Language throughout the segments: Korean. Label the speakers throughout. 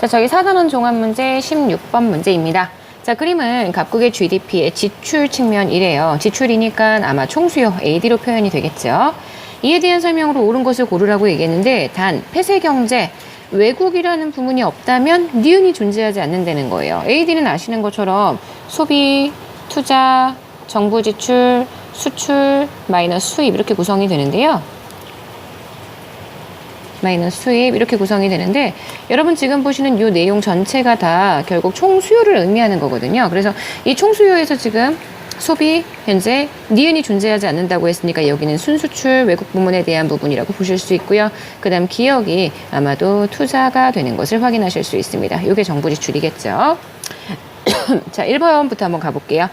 Speaker 1: 자, 저희 4단원 종합 문제 16번 문제입니다. 자, 그림은 각국의 GDP의 지출 측면이래요. 지출이니까 아마 총수요, AD로 표현이 되겠죠. 이에 대한 설명으로 옳은 것을 고르라고 얘기했는데 단 폐쇄 경제 외국이라는 부문이 없다면 니은이 존재하지 않는다는 거예요. AD는 아시는 것처럼 소비, 투자, 정부 지출, 수출, 마이너스 수입 이렇게 구성이 되는데요. 마이너스 수입 이렇게 구성이 되는데 여러분 지금 보시는 이 내용 전체가 다 결국 총 수요를 의미하는 거거든요. 그래서 이 총 수요에서 지금 소비 현재 니은이 존재하지 않는다고 했으니까 여기는 순수출 외국 부문에 대한 부분이라고 보실 수 있고요. 그다음 기억이 아마도 투자가 되는 것을 확인하실 수 있습니다. 이게 정부 지출이겠죠. 자, 1번부터 한번 가볼게요.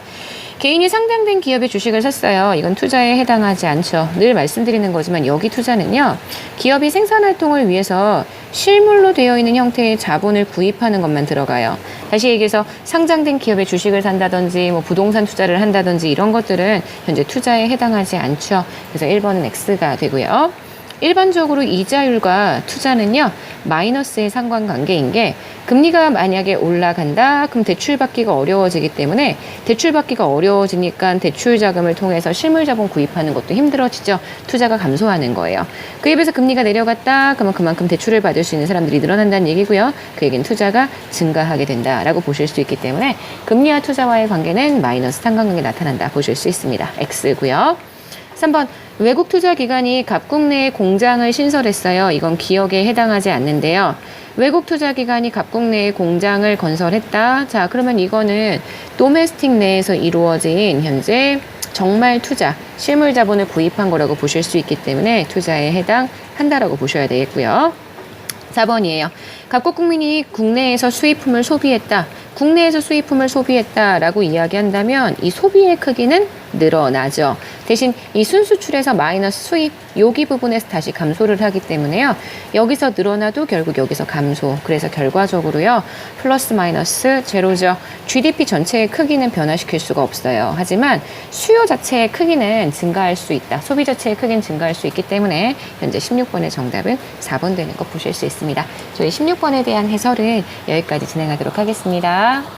Speaker 1: 개인이 상장된 기업의 주식을 샀어요. 이건 투자에 해당하지 않죠. 늘 말씀드리는 거지만 여기 투자는요. 기업이 생산 활동을 위해서 실물로 되어 있는 형태의 자본을 구입하는 것만 들어가요. 다시 얘기해서 상장된 기업의 주식을 산다든지 뭐 부동산 투자를 한다든지 이런 것들은 현재 투자에 해당하지 않죠. 그래서 1번은 X가 되고요. 일반적으로 이자율과 투자는요, 마이너스의 상관관계인 게 금리가 만약에 올라간다, 그럼 대출 받기가 어려워지기 때문에 대출 받기가 어려워지니까 대출 자금을 통해서 실물 자본 구입하는 것도 힘들어지죠. 투자가 감소하는 거예요. 그에 비해서 금리가 내려갔다, 그러면 그만큼 대출을 받을 수 있는 사람들이 늘어난다는 얘기고요. 그 얘기는 투자가 증가하게 된다라고 보실 수 있기 때문에 금리와 투자와의 관계는 마이너스 상관관계 나타난다 보실 수 있습니다. X고요. 3번 외국 투자 기관이 각국 내에 공장을 신설했어요. 이건 기억에 해당하지 않는데요. 외국 투자 기관이 각국 내에 공장을 건설했다. 자, 그러면 이거는 도메스틱 내에서 이루어진 현재 정말 투자, 실물 자본을 구입한 거라고 보실 수 있기 때문에 투자에 해당한다라고 보셔야 되겠고요. 4번이에요. 각국 국민이 국내에서 수입품을 소비했다. 국내에서 수입품을 소비했다라고 이야기한다면 이 소비의 크기는 늘어나죠. 대신 이 순수출에서 마이너스 수입 여기 부분에서 다시 감소를 하기 때문에요. 여기서 늘어나도 결국 여기서 감소. 그래서 결과적으로요. 플러스 마이너스 제로죠. GDP 전체의 크기는 변화시킬 수가 없어요. 하지만 수요 자체의 크기는 증가할 수 있다. 소비 자체의 크기는 증가할 수 있기 때문에 현재 16번의 정답은 4번 되는 거 보실 수 있습니다. 저희 16번에 대한 해설은 여기까지 진행하도록 하겠습니다.